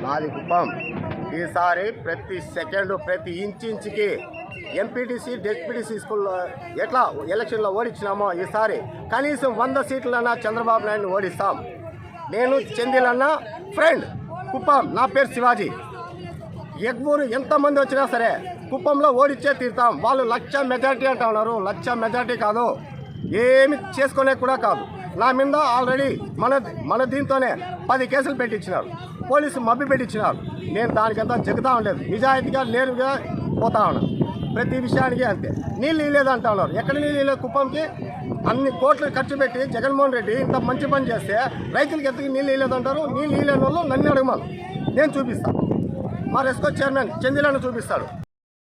నాది కుప్పం. ఈసారి ప్రతి సెకండ్ ప్రతి ఇంచుకి ఎంపీటీసీ డెప్యూటీసీ స్కూల్లో ఎట్లా ఎలక్షన్లో ఓడించినామో ఈసారి కనీసం వంద సీట్లన్నా చంద్రబాబు నాయుడు ఓడిస్తాం. నేను చెందిలన్న ఫ్రెండ్ కుప్పం. నా పేరు శివాజీ. ఎగ్మూరు ఎంతమంది వచ్చినా సరే కుప్పంలో ఓడిచ్చే తీరుతాం. వాళ్ళు లక్ష మెజార్టీ అంటా ఉన్నారు. లక్ష మెజార్టీ కాదు. ఏమి చేసుకునే కూడా కాదు. నా మీద ఆల్రెడీ మన మన దీంతోనే పది కేసులు పెట్టించినారు. పోలీసు మబ్బి పెట్టించినారు. నేను దానికంతా చెబుతా ఉండలేదు నిజాయితీగా నేరుగా పోతా ఉన్నాను ప్రతి విషయానికి అంతే. నీళ్ళు ఇలేదు అంటా ఉన్నారు. ఎక్కడ నీళ్ళు ఇలేదు కుప్పంకి. అన్ని కోట్లు ఖర్చు పెట్టి జగన్మోహన్ రెడ్డి ఇంత మంచి పని చేస్తే రైతులకి ఎందుకు నీళ్ళు ఇలేదు అంటారు? నీళ్ళు ఇలేని వాళ్ళు నన్ను అడగమను. నేను చూపిస్తాను మా రెస్కో చైర్మన్ చందిలను చూపిస్తాడు.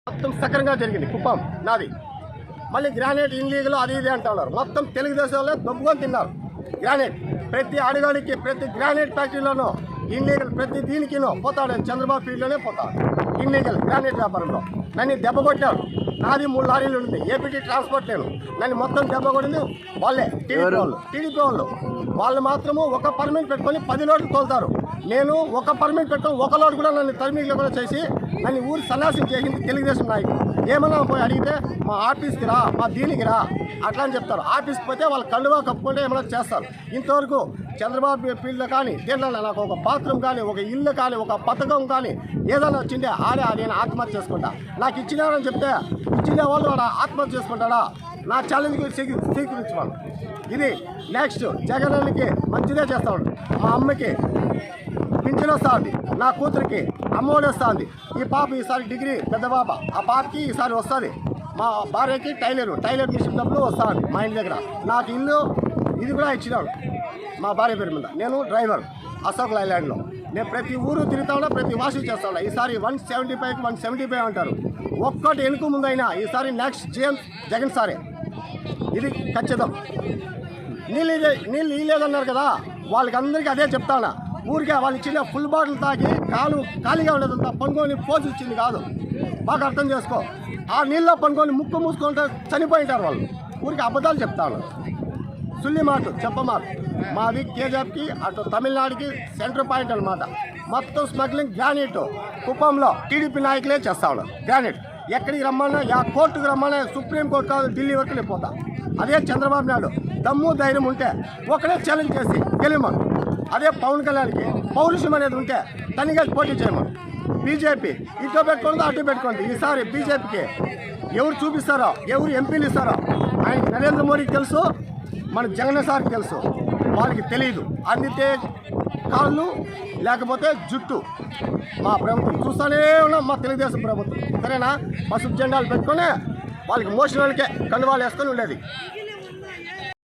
మొత్తం సక్రంగా జరిగింది. కుప్పం నాది. మళ్ళీ గ్రానైట్ ఇన్లీగల్ అది ఇది అంటున్నారు. మొత్తం తెలుగుదేశం వాళ్ళే దొబ్బుకొని తిన్నారు. గ్రానైట్. ప్రతి అడుగడికి ప్రతి గ్రానైట్ ఫ్యాక్టరీలోనూ ఇన్లీగల్ ప్రతి దీనికినో పోతాడు చంద్రబాబు ఫీల్డ్లోనే పోతాడు. ఇన్లీగల్ గ్రానైట్ వ్యాపారంలో. నన్ను దెబ్బ కొట్టారు. నాది మూడు లారీలు ఉంది. ఏపీటీ ట్రాన్స్పోర్ట్ నేను. నన్ను మొత్తం దెబ్బ కొట్టింది వాళ్ళే. టీడీపీ వాళ్ళు. టీడీపీ వాళ్ళు. వాళ్ళు మాత్రము ఒక పర్మిట్ పెట్టుకొని పది లోట్లు తోలుతారు. నేను ఒక పర్మిట్ పెట్టుకొని ఒక లోటు కూడా నన్ను తరిమిలో కూడా చేసి నన్ను ఊరు సన్యాసం చేసింది తెలుగుదేశం నాయకులు ఏమన్నా పోయి అడిగితే మా ఆఫీస్కి రా మా దీనికి రా అట్లా అని చెప్తారు. ఆఫీస్కి పోతే వాళ్ళు కళ్ళుగా కప్పుకుంటే ఏమైనా చేస్తారు. ఇంతవరకు చంద్రబాబు ఫీల్డ్లో కానీ దీంట్లో నాకు ఒక బాత్రూమ్ కానీ ఒక ఇల్లు కానీ ఒక పథకం కానీ ఏదైనా వచ్చిందే ఆడే నేను ఆత్మహత్య చేసుకుంటా. నాకు ఇచ్చినారని చెప్తే ఇచ్చిన వాళ్ళు వాడు ఆత్మహత్య చేసుకుంటాడా నా ఛాలెంజ్కి స్వీకరి ఇది నెక్స్ట్ జగనానికి మంచిదే చేస్తాడు మా అమ్మకి. పింఛన్ వస్తుంది నా కూతురికి అమ్మఒడి వస్తుంది ఈ పాప ఈసారి డిగ్రీ పెద్ద పాప. ఆ పాపకి ఈసారి వస్తుంది. మా భార్యకి టైలర్. టైలర్ మిషన్ డబ్బులు వస్తుంది మా ఇంటి దగ్గర. నాకు ఇల్లు ఇది కూడా ఇచ్చినాడు మా భార్య పేరు మీద. నేను డ్రైవర్ అశోక్ లైలాండ్లో నేను ప్రతి ఊరు తిరుగుతా ఉన్నా ప్రతి వాషింగ్ చేస్తా ఉన్నా. ఈసారి one seventy five one seventy five అంటారు. ఒక్కటి ఎనుకు ముందైనా ఈసారి నెక్స్ట్ జీఎం జగన్ సారే. ఇది ఖచ్చితం. నీళ్ళు ఇదే- నీళ్ళు ఇవ్వలేదన్నారు కదా. వాళ్ళకి అందరికీ అదే చెప్తానా? ఊరికే వాళ్ళు ఇచ్చిన ఫుల్ బాటిల్ తాగి కాలు ఖాళీగా ఉండదంతా పనుకొని పోజు ఇచ్చింది కాదు. బాగా అర్థం చేసుకో. ఆ నీళ్ళలో పనుకొని ముక్కు మూసుకుంటే చనిపోయింటారు వాళ్ళు. ఊరికి అబద్ధాలు చెప్తాను. సుల్లి మాట చెప్పమాట. మాది కేజీఎఫ్కి అటు తమిళనాడుకి సెంటర్ పాయింట్ అనమాట మొత్తం స్మగ్లింగ్ గ్రానైట్. కుప్పంలో టీడీపీ నాయకులే చేస్తా ఉన్నారు గ్రానైట్. ఎక్కడికి రమ్మన్నా యా కోర్టుకు రమ్మన్నా సుప్రీం కోర్టు కాదు ఢిల్లీ వరకు వెళ్ళిపోతా అదే చంద్రబాబు నాయుడు. దమ్ము ధైర్యం ఉంటే ఒకడే ఛాలెంజ్ చేసి గెలిమను. అదే పవన్ కళ్యాణ్కి పౌరుషం అనేది ఉంటే తనిగా పోటీ చేయము బీజేపీ ఇటు పెట్టుకుందో అటు పెట్టుకుంది. ఈసారి బీజేపీకి ఎవరు చూపిస్తారో ఎవరు ఎంపీలు ఇస్తారో ఆయన నరేంద్ర మోడీకి తెలుసు మన జగన్ సార్కి తెలుసు. వాళ్ళకి తెలియదు అందితే కాళ్ళు లేకపోతే జుట్టు. మా ప్రభుత్వం చూస్తూనే ఉన్నాం మా తెలుగుదేశం ప్రభుత్వం. సరేనా? పసుపు జెండాలు పెట్టుకొని వాళ్ళకి మోషన్ వాళ్ళకే కండువాలు వేసుకొని ఉండేది.